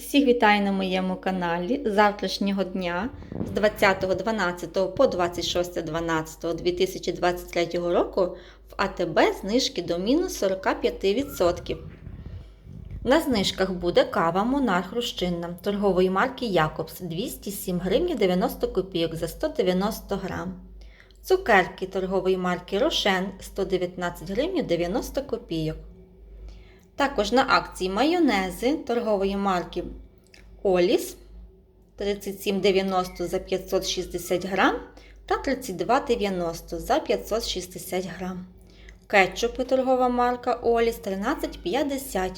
Усіх вітаю на моєму каналі. З Завтрашнього дня з 20.12 по 26.12.2023 року в АТБ знижки до мінус 45%. На знижках буде кава Монарх Рущинна торгової марки Якобс 207 гривень 90 копійок за 190 грам. Цукерки торгової марки Рошен 119 гривень 90 копійок. Також на акції майонези торгової марки Оліс 37,90 за 560 грам та 32,90 за 560 грам. Кетчупи торгова марка Оліс 13,50.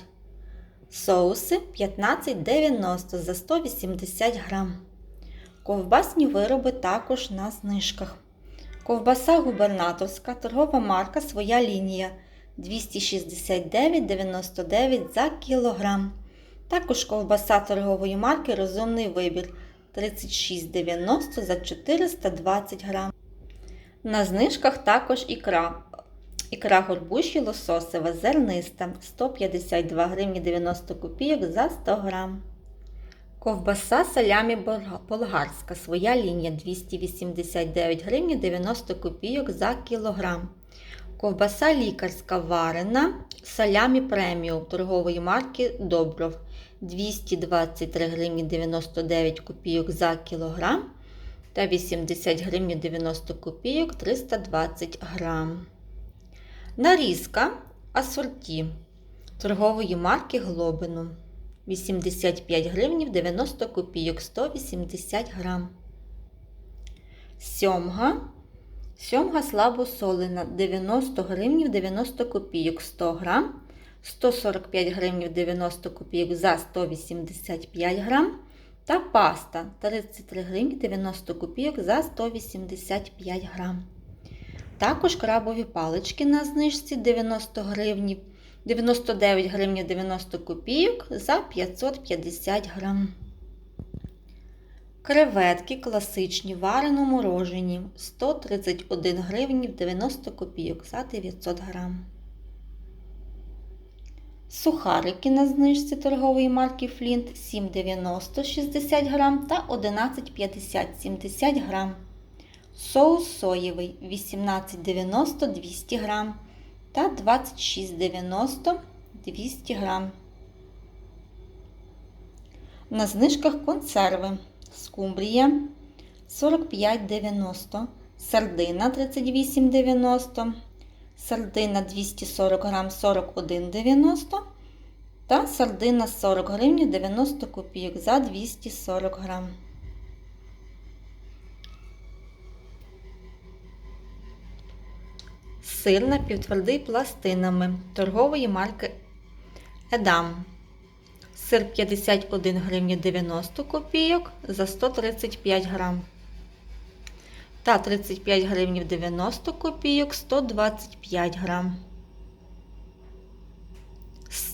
Соуси 15,90 за 180 грам. Ковбасні вироби також на знижках. Ковбаса губернаторська торгова марка Своя лінія 269,99 за кілограм. Також ковбаса торгової марки Розумний вибір 36,90 за 420 грам. На знижках також ікра. Ікра горбуші лососева зерниста 152 гривні 90 копійок за 100 грам. Ковбаса салямі болгарська. Своя лінія 289 гривень 90 копійок за кілограм. Ковбаса лікарська варена салямі преміум торгової марки Добров 223 гривні 99 копійок за кілограм та 80 гривень 90 копійок 320 грам. Нарізка асорті торгової марки Глобино 85 гривень 90 копійок 180 грам. Сьомга Сьомга слабосолена 90 гривнів 90 копійок 100 грам, 145 гривнів 90 копійок за 185 грам та паста 33 гривні 90 копійок за 185 грам. Також крабові палички на знижці 90 гривнів 99 гривень 90 копійок за 550 грам. Креветки класичні варено морожені 131 гривень 90 копійок за 900 грам. Сухарики на знижці торгової марки Флінт 7,90 60 грам та 11,50 70 грам. Соус соєвий 18,90 200 грам та 26,90 200 грам. На знижках консерви скумбрія 45,90, сардина 38,90, сардина 240 грам 41,90 та сардина 40 гривень 90 копійок за 240 грам. Сир напівтвердий пластинами торгової марки Едам. Сир 51 гривня 90 копійок за 135 грам. Та 35 гривень 90 копійок 125 грам.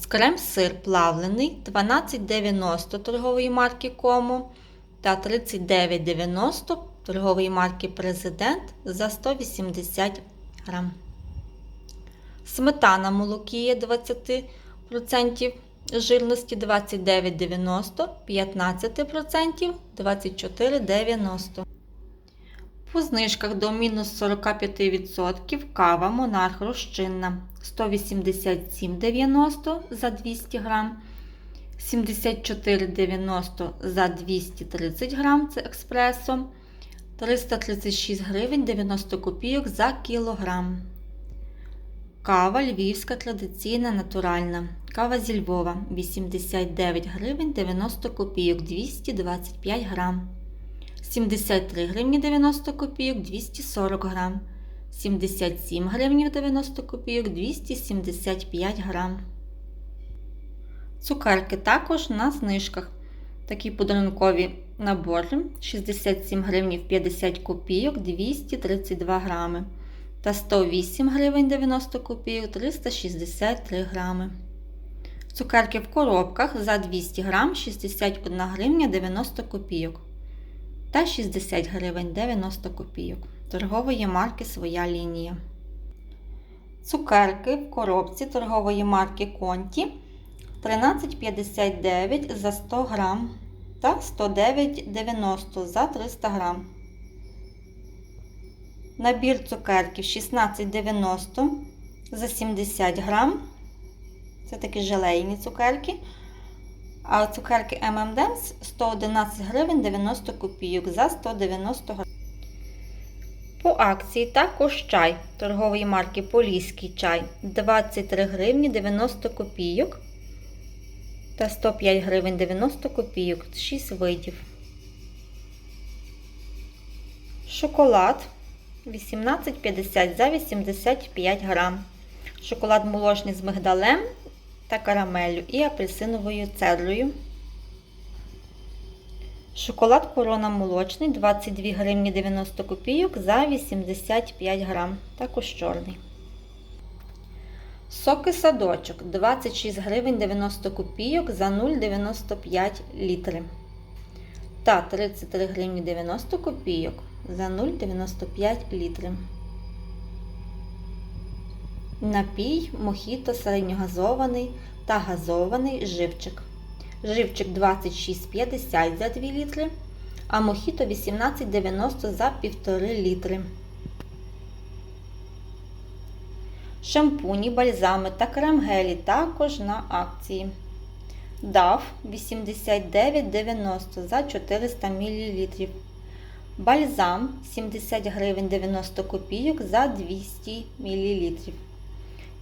Крем-сир плавлений 12,90 торгової марки Кому та 39,90 торгової марки Президент за 180 грам. Сметана молокія 20% жирності 29,90, 15% 24,90. По знижках до мінус 45% кава Монарх розчинна 187,90 за 200 грам, 74,90 за 230 грам це експресо, 336 гривень 90 копійок за кілограм. Кава львівська традиційна натуральна. Кава зі Львова 89 гривень 90 копійок 225 грам. 73 гривні 90 копійок 240 грам. 77 гривень 90 копійок 275 грам. Цукерки також на знижках. Такі подарункові набори 67 гривень 50 копійок 232 грами та 108 гривень 90 копійок 363 грами. Цукерки в коробках за 200 грам 61 гривня 90 копійок та 60 гривень 90 копійок. Торгової марки Своя лінія. Цукерки в коробці торгової марки Конті 13,59 за 100 грам та 109,90 за 300 грам. Набір цукерків 16,90 за 70 грам. Це такі желейні цукерки. А цукерки M&M's 111 гривень 90 копійок за 190 гривень. По акції також чай торгової марки Поліський чай 23 гривні 90 копійок та 105 гривень 90 копійок 6 видів. Шоколад 18,50 за 85 грам. Шоколад молочний з мигдалем та карамеллю і апельсиновою цедрою. Шоколад корона молочний 22 гривні 90 копійок за 85 грам. Також чорний. Соки садочок 26 гривень 90 копійок за 0,95 літри. Та 33 гривні 90 копійок за 0,95 літри. Напій мохіто середньогазований та газований живчик. Живчик 26,50 за 2 літри, а мохіто 18,90 за 1,5 літри. Шампуні, бальзами та крем-гелі також на акції. DAF 89,90 за 400 мл. Бальзам 70 гривень 90 копійок за 200 мл.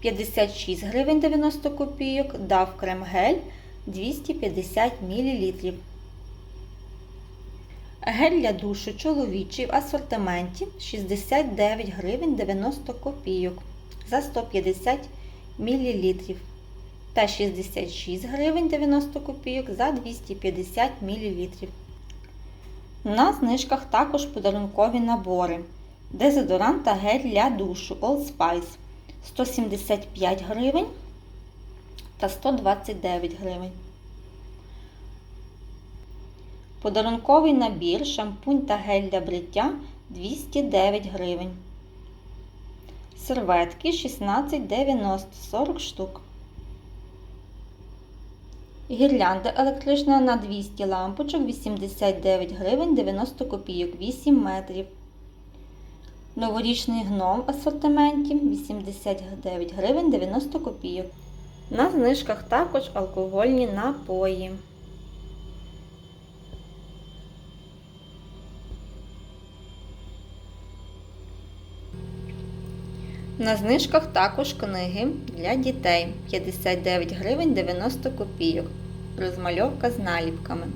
56 гривень 90 копійок, DAF крем-гель 250 мл. Гель для душу чоловічий в асортименті 69 гривень 90 копійок за 150 мл та 66 гривень 90 копійок за 250 мл. На знижках також подарункові набори. Дезодорант та гель для душу Old Spice 175 гривень та 129 гривень. Подарунковий набір шампунь та гель для бриття 209 гривень. Серветки 16,90 40 штук. Гірлянда електрична на 200 лампочок 89 гривень 90 копійок 8 метрів. Новорічний гном в асортименті 89 гривень 90 копійок. На знижках також алкогольні напої. На знижках також книги для дітей 59 гривень 90 копійок. Розмальовка з наліпками.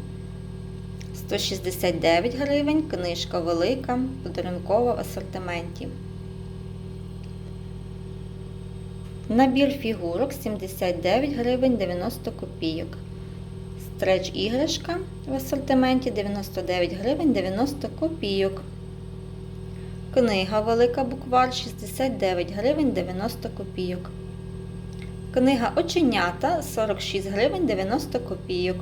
169 гривень, книжка велика, подарункова в асортименті. Набір фігурок 79 гривень 90 копійок. Стреч іграшка в асортименті 99 гривень 90 копійок. Книга Велика буквар 69 гривень 90 копійок. Книга Оченята 46 гривень 90 копійок.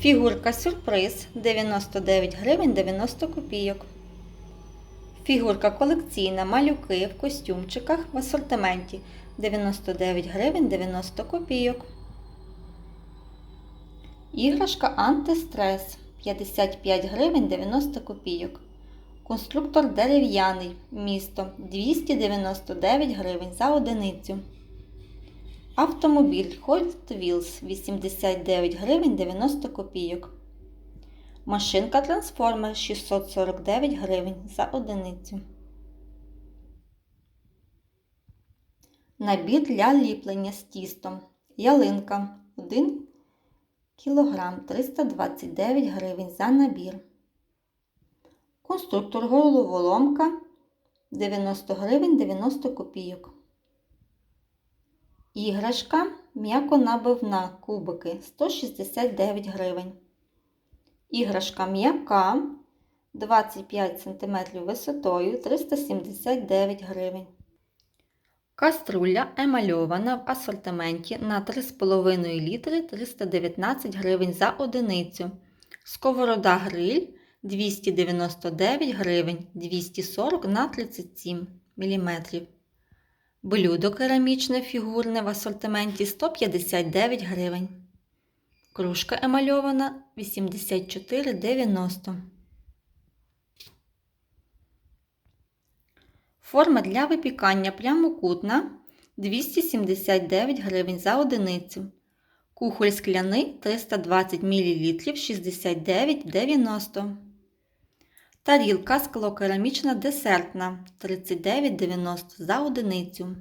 Фігурка Сюрприз 99 гривень 90 копійок. Фігурка колекційна малюки в костюмчиках в асортименті 99 гривень 90 копійок. Іграшка Антистрес 55 гривень 90 копійок. Конструктор дерев'яний місто 299 гривень за одиницю. Автомобіль Hot Wheels 89 гривень 90 копійок. Машинка трансформер 649 гривень за одиницю. Набір для ліплення з тістом. Ялинка 1 кг 329 гривень за набір. Конструктор головоломка 90 гривень 90 копійок. Іграшка м'яко-набивна кубики 169 гривень. Іграшка м'яка 25 см висотою 379 гривень. Каструля емальована в асортименті на 3,5 літри 319 гривень за одиницю. Сковорода гриль 299 гривень 240 на 37 мм. Блюдо керамічне фігурне в асортименті 159 гривень. Кружка емальована 84,90. Форма для випікання прямокутна 279 гривень за одиницю. Кухоль скляний 320 мл 69,90. Тарілка склокерамічна десертна 39,90 за одиницю.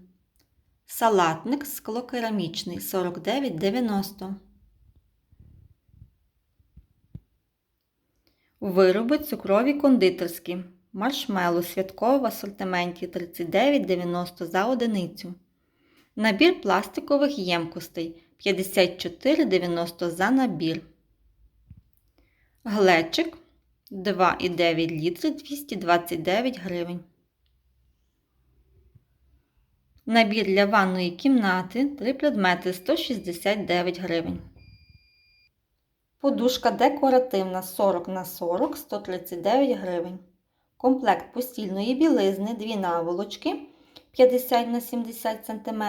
Салатник склокерамічний 49,90. Вироби цукрові кондитерські. Маршмело святково в асортименті 39,90 за одиницю. Набір пластикових ємкостей 54,90 за набір. Глечик 2,9 літри 229 гривень. Набір для ванної кімнати 3 предмети 169 гривень. Подушка декоративна 40 на 40 139 гривень. Комплект постільної білизни 2 наволочки 50 на 70 см,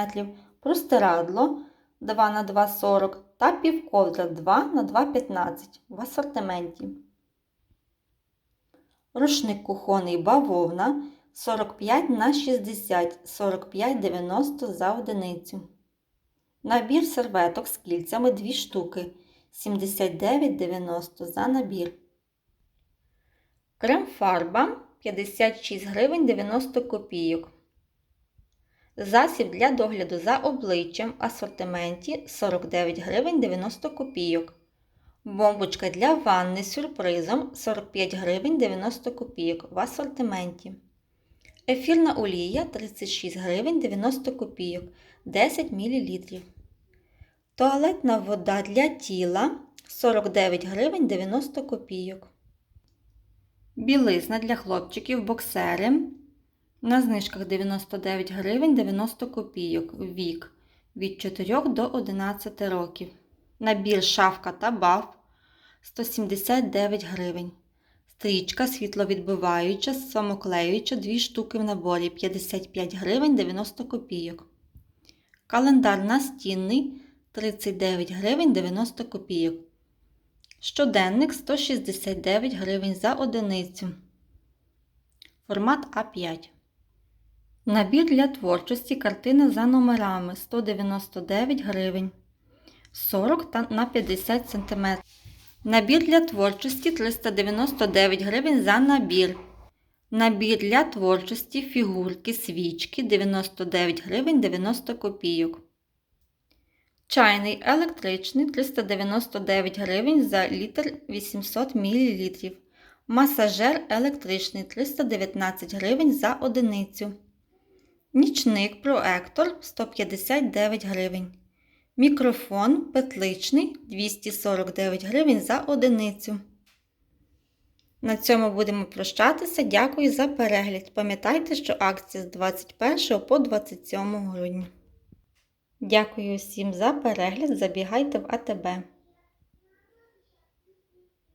простирадло 2 на 2 40 та півковдра 2 на 2 15 в асортименті. Рушник кухонний бавовна 45 на 60 45,90 за одиницю. Набір серветок з кільцями 2 штуки 79,90 за набір. Крем-фарба 56 гривень 90 копійок. Засіб для догляду за обличчям асортименті 49 гривень 90 копійок. Бомбочка для ванни з сюрпризом 45 гривень 90 копійок в асортименті. Ефірна олія 36 гривень 90 копійок 10 мл. Туалетна вода для тіла 49 гривень 90 копійок. Білизна для хлопчиків боксери. На знижках 99 гривень 90 копійок вік від 4 до 11 років. Набір шафка та баф 179 гривень. Стрічка світловідбиваюча, самоклеююча 2 штуки в наборі 55 гривень 90 копійок. Календар настінний 39 гривень 90 копійок. Щоденник 169 гривень за одиницю. Формат А5. Набір для творчості картина за номерами 199 гривень 40 на 50 см. Набір для творчості 399 гривень за набір. Набір для творчості фігурки свічки 99 гривень 90 копійок. Чайний електричний 399 гривень за літр 800 мл. Масажер електричний 319 гривень за одиницю. Нічник проектор 159 гривень. Мікрофон петличний 249 гривень за одиницю. На цьому будемо прощатися. Дякую за перегляд. Пам'ятайте, що акція з 21 по 27 грудня. Дякую всім за перегляд. Забігайте в АТБ.